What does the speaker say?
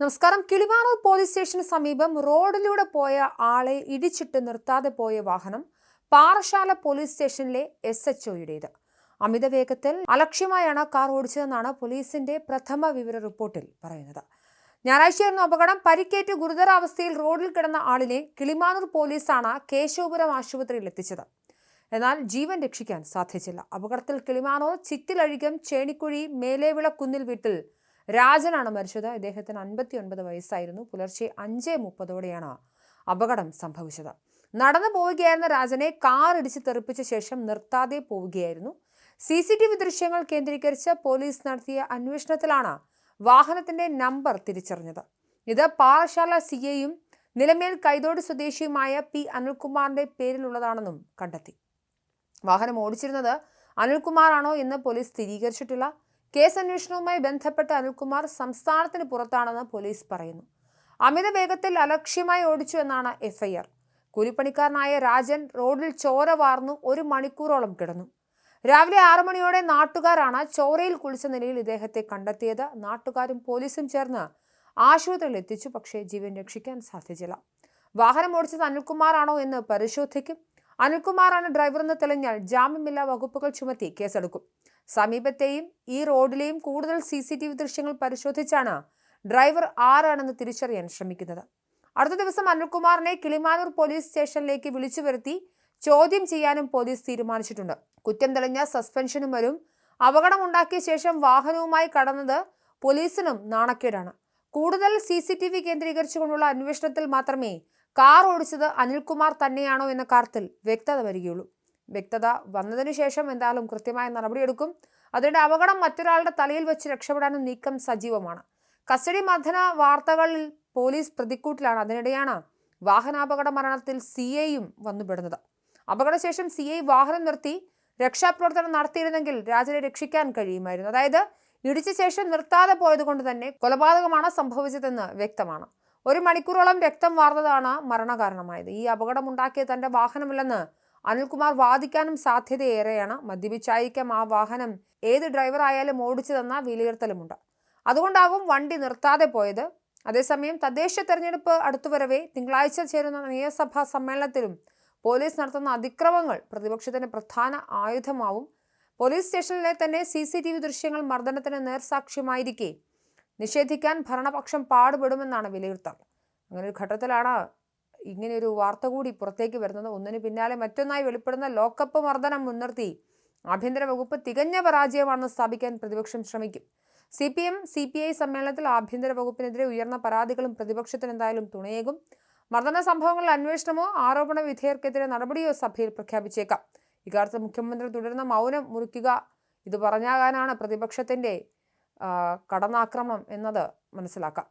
നമസ്കാരം. കിളിമാനൂർ പോലീസ് സ്റ്റേഷന് സമീപം റോഡിലൂടെ പോയ ആളെ ഇടിച്ചിട്ട് നിർത്താതെ പോയ വാഹനം പാറശാല പോലീസ് സ്റ്റേഷനിലെ എസ് എച്ച് ഒയുടേത് അമിത വേഗത്തിൽ അലക്ഷ്യമായാണ് കാർ ഓടിച്ചതെന്നാണ് പോലീസിന്റെ പ്രഥമ വിവര റിപ്പോർട്ടിൽ പറയുന്നത്. ഞായറാഴ്ചയായിരുന്നു അപകടം. പരിക്കേറ്റ് ഗുരുതരാവസ്ഥയിൽ റോഡിൽ കിടന്ന ആളിനെ കിളിമാനൂർ പോലീസാണ് കേശവപുരം ആശുപത്രിയിൽ എത്തിച്ചത്. എന്നാൽ ജീവൻ രക്ഷിക്കാൻ സാധിച്ചില്ല. അപകടത്തിൽ കിളിമാനൂർ ചിറ്റിലഴികം ചേണിക്കുഴി മേലേവിള കുന്നിൽ വീട്ടിൽ രാജനാണ് മരിച്ചത്. ഇദ്ദേഹത്തിന് അൻപത്തി ഒൻപത് വയസ്സായിരുന്നു. പുലർച്ചെ അഞ്ച് മുപ്പതോടെയാണ് അപകടം സംഭവിച്ചത്. നടന്നു പോവുകയായിരുന്ന രാജനെ കാർ ഇടിച്ച് തെറിപ്പിച്ച ശേഷം നിർത്താതെ പോവുകയായിരുന്നു. സി സി ടി വി ദൃശ്യങ്ങൾ കേന്ദ്രീകരിച്ച് പോലീസ് നടത്തിയ അന്വേഷണത്തിലാണ് വാഹനത്തിന്റെ നമ്പർ തിരിച്ചറിഞ്ഞത്. ഇത് പാറശാല സി എയും നിലമേൽ കൈതോട് സ്വദേശിയുമായ പി അനിൽകുമാറിന്റെ പേരിലുള്ളതാണെന്നും കണ്ടെത്തി. വാഹനം ഓടിച്ചിരുന്നത് അനിൽകുമാറാണോ എന്ന് പോലീസ് സ്ഥിരീകരിച്ചിട്ടില്ല. കേസ് അന്വേഷണവുമായി ബന്ധപ്പെട്ട അനിൽകുമാർ സംസ്ഥാനത്തിന് പുറത്താണെന്ന് പോലീസ് പറയുന്നു. അമിത വേഗത്തിൽ അലക്ഷ്യമായി ഓടിച്ചു എന്നാണ് എഫ്ഐആർ. കൂലിപ്പണിക്കാരനായ രാജൻ റോഡിൽ ചോര വാർന്നു ഒരു മണിക്കൂറോളം കിടന്നു. രാവിലെ ആറു മണിയോടെ നാട്ടുകാരാണ് ചോരയിൽ കുളിച്ച നിലയിൽ ഇദ്ദേഹത്തെ കണ്ടെത്തിയത്. നാട്ടുകാരും പോലീസും ചേർന്ന് ആശുപത്രിയിൽ എത്തിച്ചു. പക്ഷേ ജീവൻ രക്ഷിക്കാൻ സാധിച്ചില്ല വാഹനം ഓടിച്ചത് അനിൽകുമാറാണോ എന്ന് പരിശോധിക്കും. അനിൽകുമാറാണ് ഡ്രൈവറെന്ന് തെളിഞ്ഞാൽ ജാമ്യമില്ലാ വകുപ്പുകൾ ചുമത്തി കേസെടുക്കും. സമീപത്തെയും ഈ റോഡിലെയും കൂടുതൽ സി സി ടി വി ദൃശ്യങ്ങൾ പരിശോധിച്ചാണ് ഡ്രൈവർ ആരാണെന്ന് തിരിച്ചറിയാൻ ശ്രമിക്കുന്നത്. അടുത്ത ദിവസം അനിൽകുമാറിനെ കിളിമാനൂർ പോലീസ് സ്റ്റേഷനിലേക്ക് വിളിച്ചു വരുത്തി ചോദ്യം ചെയ്യാനും പോലീസ് തീരുമാനിച്ചിട്ടുണ്ട്. കുറ്റം തെളിഞ്ഞ സസ്പെൻഷനും വരും അപകടമുണ്ടാക്കിയ ശേഷം വാഹനവുമായി കടന്നത് പോലീസിനും നാണക്കേടാണ്. കൂടുതൽ സി സി ടി വി കേന്ദ്രീകരിച്ചുകൊണ്ടുള്ള അന്വേഷണത്തിൽ മാത്രമേ കാർ ഓടിച്ചത് അനിൽകുമാർ തന്നെയാണോ എന്ന കാര്യത്തിൽ വ്യക്തത വരികയുള്ളൂ. വ്യക്തത വന്നതിന് ശേഷം എന്തായാലും കൃത്യമായ നടപടിയെടുക്കും. അതിന്റെ അപകടം മറ്റൊരാളുടെ തലയിൽ വെച്ച് രക്ഷപ്പെടാനും നീക്കം സജീവമാണ്. കസ്റ്റഡി മർദ്ദന വാർത്തകളിൽ പോലീസ് പ്രതിക്കൂട്ടിലാണ്. അതിനിടെയാണ് വാഹനാപകട മരണത്തിൽ സി ഐയും വന്നുപെടുന്നത് അപകടശേഷം സി ഐ വാഹനം നിർത്തി രക്ഷാപ്രവർത്തനം നടത്തിയിരുന്നെങ്കിൽ രാജനെ രക്ഷിക്കാൻ കഴിയുമായിരുന്നു. അതായത് ഇടിച്ച ശേഷം നിർത്താതെ പോയതുകൊണ്ട് തന്നെ കൊലപാതകമാണ് സംഭവിച്ചതെന്ന് വ്യക്തമാണ്. ഒരു മണിക്കൂറോളം രക്തം വാർന്നതാണ് മരണകാരണമായത്. ഈ അപകടമുണ്ടാക്കിയ തന്റെ വാഹനമില്ലെന്ന് അനിൽകുമാർ വാദിക്കാനും സാധ്യതയേറെയാണ്. മദ്യപിച്ചായിരിക്കാം ആ വാഹനം. ഏത് ഡ്രൈവർ ആയാലും ഓടിച്ചതെന്ന വിലയിരുത്തലുമുണ്ട്. അതുകൊണ്ടാകും വണ്ടി നിർത്താതെ പോയത്. അതേസമയം തദ്ദേശ തെരഞ്ഞെടുപ്പ് അടുത്തുവരവേ തിങ്കളാഴ്ച ചേരുന്ന നിയമസഭാ സമ്മേളനത്തിലും പോലീസ് നടത്തുന്ന അതിക്രമങ്ങൾ പ്രതിപക്ഷത്തിന് പ്രധാന ആയുധമാവും. പോലീസ് സ്റ്റേഷനിലെ തന്നെ സി സി ടി വി ദൃശ്യങ്ങൾ മർദ്ദനത്തിന് നേർസാക്ഷ്യമായിരിക്കെ. നിഷേധിക്കാൻ ഭരണപക്ഷം പാടുപെടുമെന്നാണ് വിലയിരുത്തൽ. അങ്ങനെ ഒരു ഘട്ടത്തിലാണ് ഇങ്ങനെയൊരു വാർത്ത കൂടി പുറത്തേക്ക് വരുന്നത്. ഒന്നിന് പിന്നാലെ മറ്റൊന്നായി വെളിപ്പെടുന്ന ലോക്കപ്പ് മർദ്ദനം മുൻനിർത്തി. ആഭ്യന്തര വകുപ്പ് തികഞ്ഞ പരാജയമാണെന്ന് സ്ഥാപിക്കാൻ പ്രതിപക്ഷം ശ്രമിക്കും. C P M C P I സമ്മേളനത്തിൽ ആഭ്യന്തര വകുപ്പിനെതിരെ ഉയർന്ന പരാതികളും പ്രതിപക്ഷത്തിന് എന്തായാലും തുണയേകും. മർദ്ദന സംഭവങ്ങളിൽ അന്വേഷണമോ ആരോപണ വിധേയർക്കെതിരെ നടപടിയോ സഭയിൽ പ്രഖ്യാപിച്ചേക്കാം. ഇക്കാര്യത്തിൽ മുഖ്യമന്ത്രി തുടരുന്ന മൗനം മുറിക്കുക ഇത് പറഞ്ഞാകാനാണ് പ്രതിപക്ഷത്തിന്റെ കടന്നാക്രമണം എന്നത് മനസ്സിലാക്കാം.